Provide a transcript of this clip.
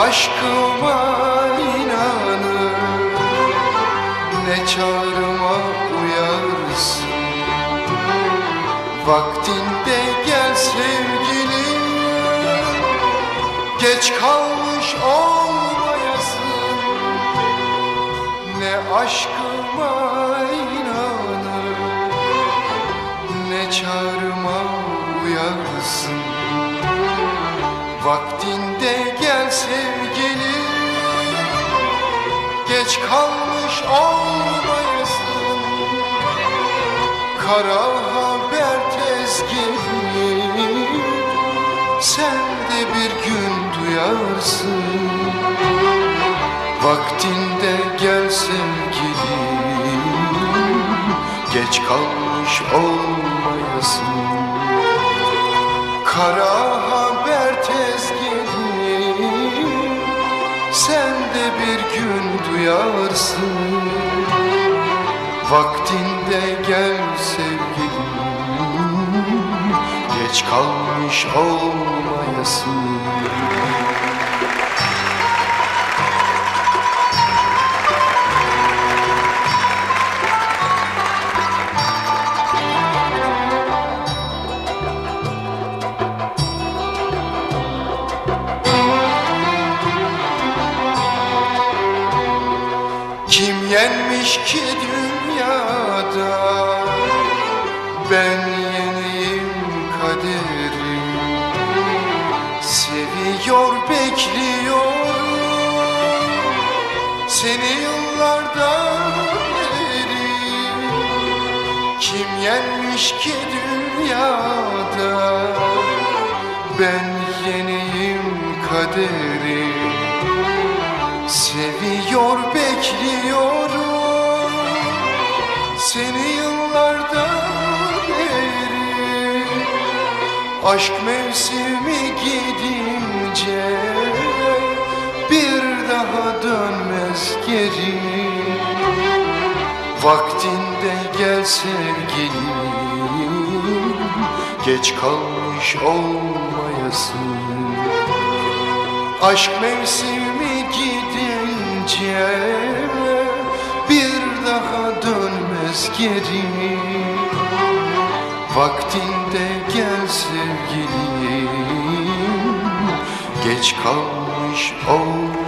aşkıma inanır. Ne çağrıma uyarsın? Vaktinde gel sevgilim. Geç kalmış olmayasın. Ne aşkıma inanır. Ne çağrıma uyarsın? Vaktinde gel sevgilim Geç kalmış olmayasın Kara haber tez gelir Sen de bir gün duyarsın. Vaktinde gel sevgilim Geç kalmış olmayasın Kara Sen de bir gün duyarsın. Vaktinde gel sevgilim. Geç kalmış olmayasın yenmiş ki dünyada. Ben yeniyim kaderi Seviyor bekliyorum. Seni yıllardan beri. Kim yenmiş ki dünyada? Ben yeniyim kaderi Aşk mevsimi gidince Bir daha dönmez geri. Vaktinde gel sevgilim Geç kalmış olmayasın. Aşk mevsimi gidince bir daha dönmez geri Vaktinde gel sevgilim. Geç kalmış ol